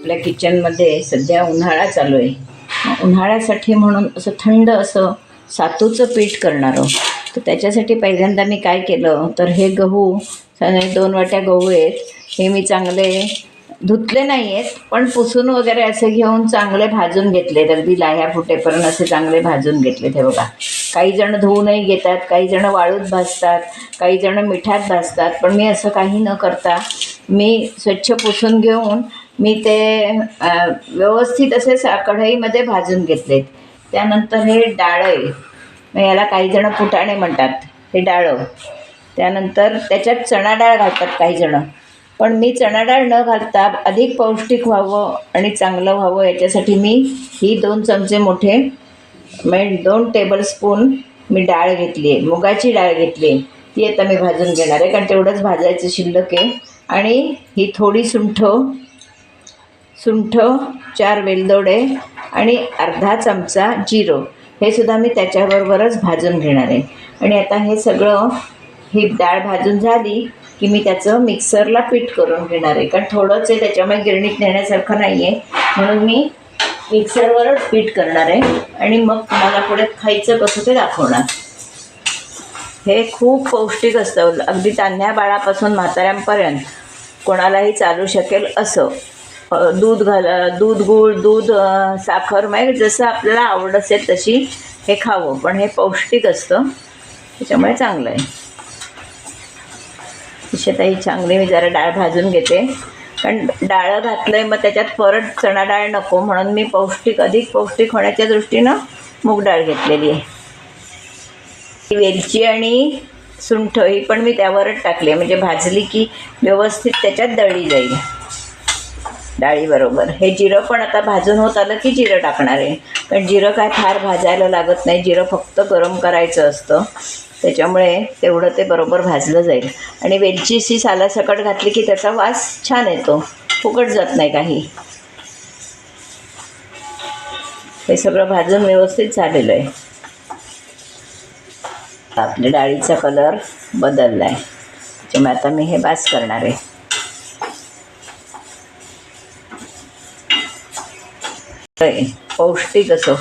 आपल्या किचनमध्ये सध्या उन्हाळा चालू आहे. उन्हाळ्यासाठी म्हणून असं थंड असं सातूचं पीठ करणार आहोत. तर त्याच्यासाठी पहिल्यांदा मी काय केलं तर हे गहू दोन वाट्या गहू आहेत. हे मी चांगले धुतले नाही आहेत पण पुसून वगैरे असे घेऊन चांगले भाजून घेतले. अगदी लाह्या फुटेपर्यंत असे चांगले भाजून घेतले हे बघा. काही जण धुवूनही घेतात काही जण वाळूत भाजतात काही जण मिठात भाजतात पण मी असं काही न करता मी स्वच्छ पुसून घेऊन मी ते व्यवस्थित असे सा कढईमध्ये भाजून घेतलेत त्यानंतर हे डाळं आहे. याला काहीजणं फुटाणे म्हणतात हे डाळं. त्यानंतर त्याच्यात चणा डाळ घालतात काही जणं. पण मी चणा डाळ न घालता अधिक पौष्टिक व्हावं आणि चांगलं व्हावं याच्यासाठी मी ही दोन चमचे मोठे म्हणजे दोन टेबलस्पून मी डाळ घेतली आहे. मुगाची डाळ घेतली आहे. ती आता मी भाजून घेणार आहे कारण तेवढंच भाजायचं शिल्लक आहे. आणि ही थोडी सुंठ सुंठ चार वेलदोडे आणि अर्धा चमचा जिरो. हे सुद्धा मी त्याच्याबरोबरच भाजून घेणार आहे. आणि आता हे सगळं ही डाळ भाजून झाली की मी त्याचं मिक्सरला पीठ करून घेणार आहे. कारण थोडंच आहे त्याच्यामुळे गिरणीत नेण्यासारखं नाही आहे म्हणून मी मिक्सरवरच पीठ करणार आहे. आणि मग तुम्हाला पुढे खायचं कसं ते दाखवणार. हे खूप पौष्टिक असतं. अगदी तान्ह्या बाळापासून म्हाताऱ्यांपर्यंत कोणालाही चालू शकेल असं. दूध घाल दूध गूळ दूध साखर म्हणजे जसं आपल्याला आवड असेल तशी हे खावं. पण हे पौष्टिक असतं. त्याच्यामुळे चांगलं आहे. ही चांगली मी जरा डाळ भाजून घेते. कारण डाळ घातलं आहे मग त्याच्यात परत चणा डाळ नको म्हणून मी पौष्टिक अधिक पौष्टिक होण्याच्या दृष्टीनं मूग डाळ घेतलेली आहे. वेलची आणि सुंठ ही पण मी त्यावरच टाकली आहे. म्हणजे भाजली की व्यवस्थित त्याच्यात दळली जाईल. डाळीबरोबर हे जिरं पण आता भाजून होत आलं की जिरं टाकणार आहे. कारण जिरं काय फार भाजायला लागत नाही. जिरं फक्त गरम करायचं असतं. त्याच्यामुळे तेवढं ते बरोबर भाजलं जाईल. आणि वेलचीशी सालासकट घातली की त्याचा वास छान येतो. फुकट जात नाही काही. हे सगळं भाजून व्यवस्थित झालेलं आहे. आपल्या डाळीचा कलर बदलला आहे त्याच्यामुळे आता मी हे बास करणार आहे. पौष्टिक असं.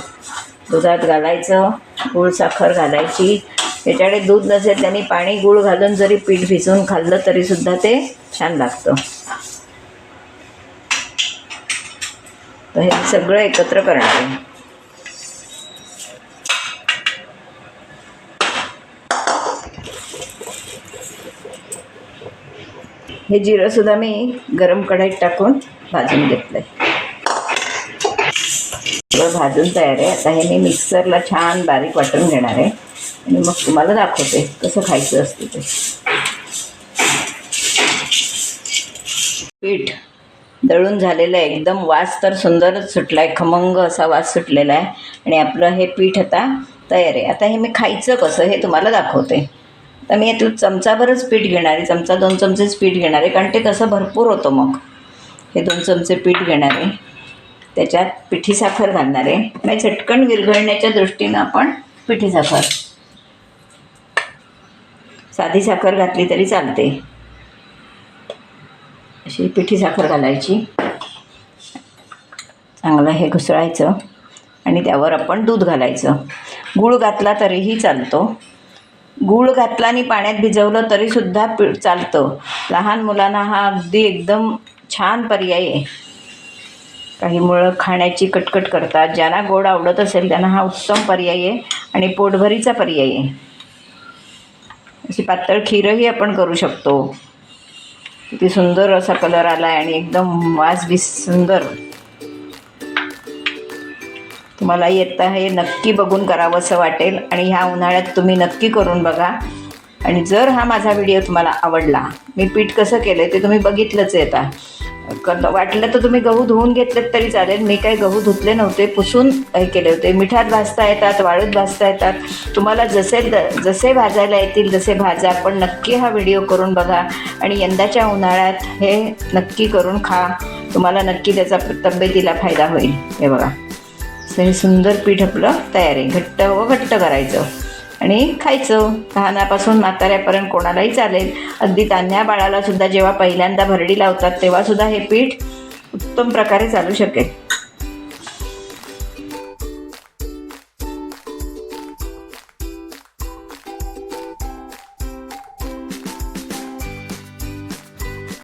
दुधात घालायचं गूळ साखर घालायची. त्याच्याकडे दूध नसेल त्यांनी पाणी गूळ घालून जरी पीठ भिजवून खाल्लं तरी सुद्धा ते छान लागतं. तर हे सगळं एकत्र करणार आहे. हे जिरं सुद्धा मी गरम कढईत टाकून भाजून घेतलंय. सगळं भाजून तयार आहे. आता हे मी मिक्सरला छान बारीक वाटून घेणार आहे. आणि मग तुम्हाला दाखवते कसं खायचं असतं ते. पीठ दळून झालेलं आहे. एकदम वास तर सुंदरच सुटला आहे खमंग असा वास सुटलेला आहे. आणि आपलं हे पीठ आता तयार आहे. आता हे मी खायचं कसं हे तुम्हाला दाखवते. तर मी यातलं चमचाभरच पीठ घेणार आहे. चमचा दोन चमचेच पीठ घेणार आहे. कारण ते तसं भरपूर होतं मग. हे दोन चमचे पीठ घेणार आहे. त्याच्यात पिठी साखर घालणार आहे. म्हणजे झटकन विरघळण्याच्या दृष्टीनं आपण पिठी साखर. साधी साखर घातली तरी चालते. अशी पिठी साखर घालायची. चांगलं हे घुसळायचं. आणि त्यावर आपण दूध घालायचं. गूळ घातला तरीही चालतो. गूळ घातला आणि पाण्यात भिजवलं तरीसुद्धा पि चालतं. लहान मुलांना हा अगदी एकदम छान पर्याय आहे. काही मुळं खाण्याची कटकट करतात. ज्यांना गोड आवडत असेल त्यांना हा उत्तम पर्याय आहे आणि पोटभरीचा पर्याय आहे. अशी पातळ खीरही आपण करू शकतो. किती सुंदर असा कलर आला आहे आणि एकदम वास बी सुंदर. तुम्हाला येतं हे नक्की बघून करावं असं वाटेल आणि ह्या उन्हाळ्यात तुम्ही नक्की करून बघा. आणि जर हा माझा व्हिडिओ तुम्हाला आवडला मी पीठ कसं केलं आहे ते तुम्ही बघितलंच येता क- वाटलं तर तुम्ही गहू धुवून घेतलेत तरी चालेल. मी काही गहू धुतले नव्हते पुसून हे केले होते. मिठात भाजता येतात वाळूत भाजता येतात. तुम्हाला जसे द जसे भाजायला येतील तसे भाजा पण नक्की हा व्हिडिओ करून बघा आणि यंदाच्या उन्हाळ्यात हे नक्की करून खा. तुम्हाला नक्की त्याचा तब्येतीला फायदा होईल. हे बघा. हे सुंदर पीठ आपलं तयार आहे. घट्ट व घट्ट करायचं. आणि खायचं. लहानापासून म्हाताऱ्यापर्यंत कोणालाही चालेल. अगदी तान्ह्या बाळाला सुद्धा जेव्हा पहिल्यांदा भरडी लावतात तेव्हा सुद्धा हे पीठ उत्तम प्रकारे चालू शकेल.